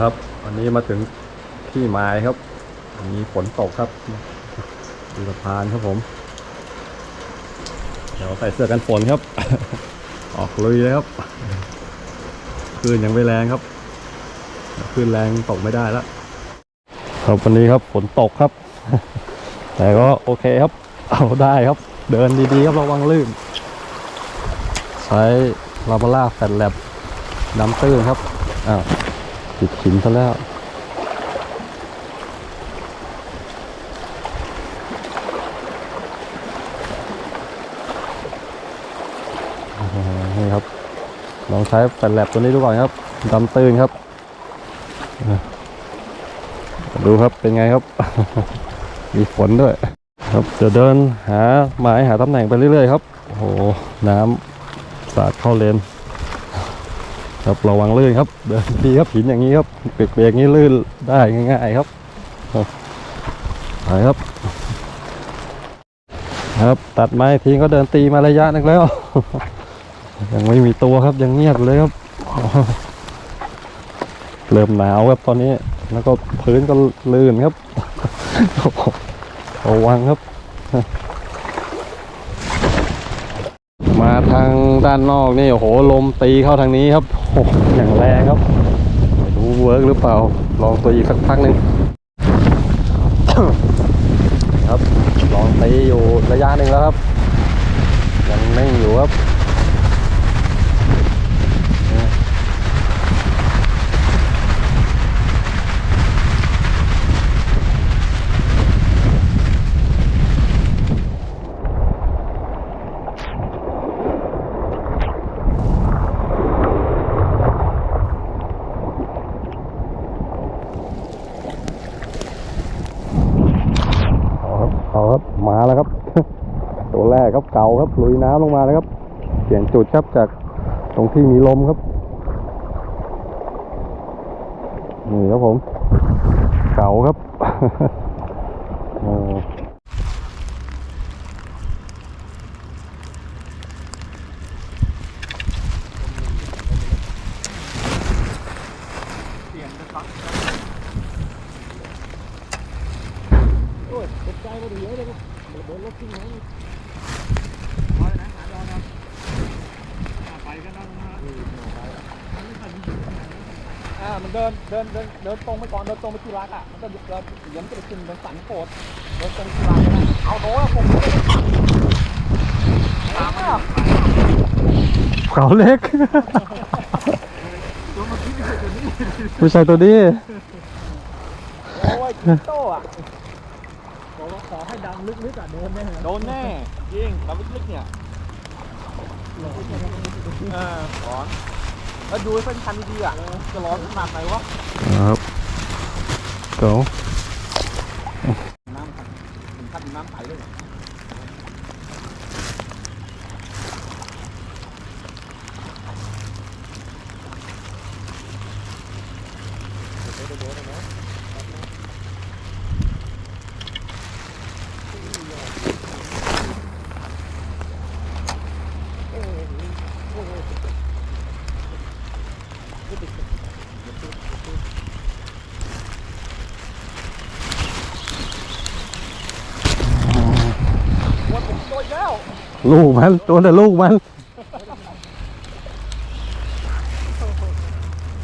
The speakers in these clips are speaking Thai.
ครับ วันนี้มาถึงที่หมายครับ มีฝนตกครับดูสะพานครับผม เดี๋ยวใส่เสื้อกันฝนครับ ออกลุยเลยครับคืนยังไม่แรงครับคืนแรงตกไม่ได้แล้วครับวันนี้ครับฝนตกครับ แต่ก็โอเคครับ เอาได้ครับ เดินดีๆครับระวังลื่น ใช้ลาบาร่าแฟลแลบน้ำตื้นครับอ้าว ติดหินซะแล้ว นี่ครับ ลองใช้แฟลแลบตัวนี้ดูก่อนครับดำตื้นครับ ดูครับเป็นไงครับ มีฝนด้วย ครับจะเดินหาไม้หาตำแหน่งไปเรื่อยๆครับ โอ้โห น้ำสาดเข้าเลน ครับระวังลื่นครับเดินดีครับหินอย่างนี้ครับเปียกๆนี้ลื่นได้ง่ายๆครับไปครับ ครับตัดไม้ทิ้งก็เดินตีมาระยะนึงแล้ว ยังไม่มีตัวครับยังเงียบเลยครับเริ่มหนาวครับตอนนี้ แล้วก็พื้นก็ลื่นครับระวังครับ ทางด้านนอกนี่โอ้โหลมตีเข้าทางนี้ครับโอ้โหอย่างแรงครับไม่รู้เวิร์กหรือเปล่า ลองตัวอีกสักพักหนึ่งครับลองตีอยู่ระยะหนึ่งแล้วครับยังนิ่งอยู่ครับ เอาครับมาแล้วครับ ตัวแรกครับเก่าครับลุยน้ำลงมาแล้วครับ เปลี่ยนจุดครับจากตรงที่มีลมครับนี่ครับผม เก่าครับ โอ้อ่ามันเดินเดินเดินเดินตรงไปก่อนเดินตรงไปที่รักอะมันก็เดินเดี๋ยวมันจะไปขึ้นเดินสันโกดเดินตรงที่รักนะเอาโน้ตผมตามมาเขาเล็กผู้ชายตัวนี้โอ้ยจิงโต้อะบอกว่าขอให้ดังลึกๆอะโดนแน่โดนแน่ยิงดังลึกๆเนี่ยเออร้อน แล้วดูเส้นคันดีๆอะจะร้อนขนาดไหนวะครับเก๋าน้ำถึงขั้นน้ำใสเลย วนผมโดนแล้วลูกมันตัวแต่ลูกมัน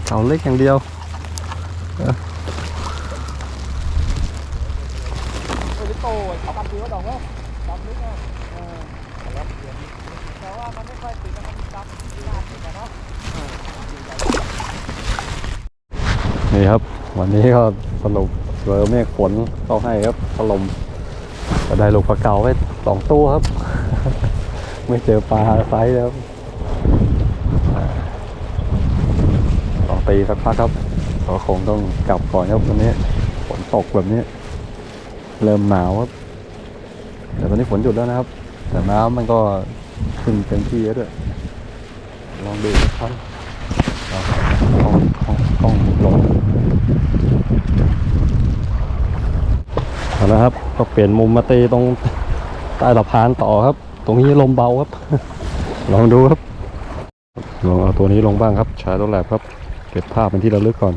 เขาเล็กอย่างเดียวโอ้ยโตเขาปัดตัวดอกแล้วดำลึกอะเออแต่ว่ามันไม่ค่อยติดนะมันดำที่ลาดแต่เนาะ นี่ครับ วันนี้ก็สรุปเจอเมฆฝนเข้าให้ครับถล่มก็ได้ลูกปลาเก๋าไปสองตัวครับ ไม่เจอปลาไซส์แล้วลองตีสักพักครับก็คงต้องกลับก่อนครับวันนี้ฝนตกแบบนี้ เริ่มหนาวครับแต่ตอนนี้ฝนหยุดแล้วนะครับ แต่น้ำมันก็ขึ้นเต็มที่แล้วด้วยลองดูสักครั้งเอากล้องกล้อง กล้องลงเอาละครับก็เปลี่ยนมุมมาตีตรงใต้สะพานต่อครับ ตรงนี้ลมเบาครับ ลองดูครับลองเอาตัวนี้ลงบ้างครับใช้ตัวแลบครับ เก็บภาพเป็นที่ระลึกก่อน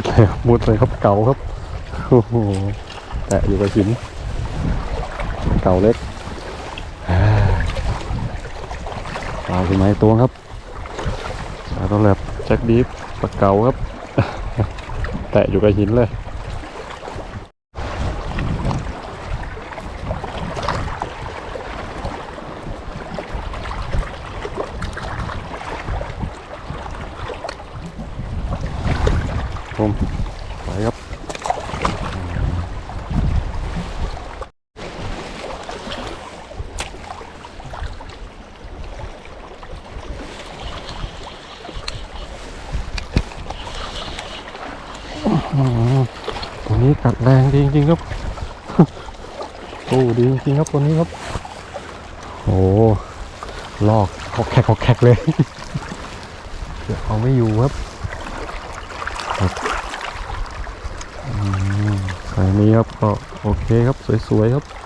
ดเลยครับมุดเลยครับเก่าครับโอ้โหแตะอยู่กับหินเก่าเล็กปลาเป็นไม้ตัวครับปลาตัวแหลบแจ็คดีฟปลาเก่าครับ แตะอยู่กับหินเลย ผมไปครับตัวนี้กัดแรงดีจริงๆครับโอ้ดีจริงๆครับตัวนี้ครับ โอ้ลอกขอกแขกขอกแขกเลยเดี๋ยวเอาไม่อยู่ครับ สายนี้ครับก็โอเคครับสวยๆครับ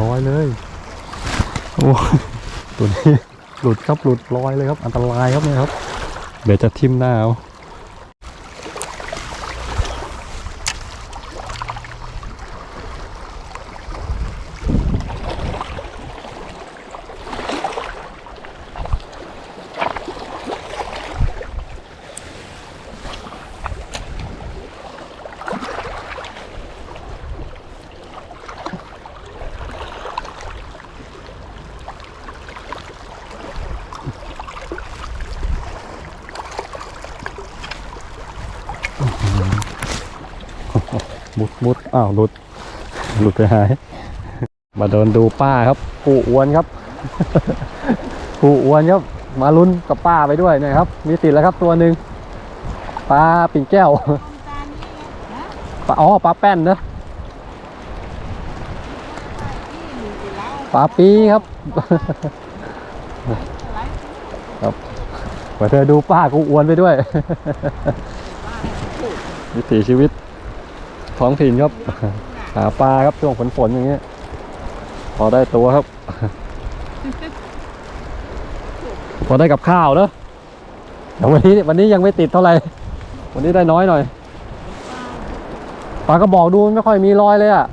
ลอยเลย โอ้ยตัวนี้หลุดครับหลุดลอยเลยครับ อันตรายครับเนี่ยครับ เดี๋ยวจะทิ่มหน้าเอา มุดมุดอ้าวหลุดหลุดไปหาย มาเดินดูป้าครับผู้อ้วนครับผู้อ้วนครับ มาลุ้นกับป้าไปด้วยนะครับ มีติดแล้วครับตัวหนึ่งปลาปิ่งแก้วปลาอ๋อปลาแป้นนะปลาปีครับครับมาเธอดูป้ากูอ้วนไปด้วย วิถีชีวิต ท้องถิ่นครับ หาปลาครับช่วงฝนฝนๆอย่างเงี้ย พอได้ตัวครับ พอได้กับข้าวเนอะแต่วันนี้วันนี้ยังไม่ติดเท่าไหร่ วันนี้ได้น้อยหน่อย ปลากระบอกดูไม่ค่อยมีรอยเลยอะ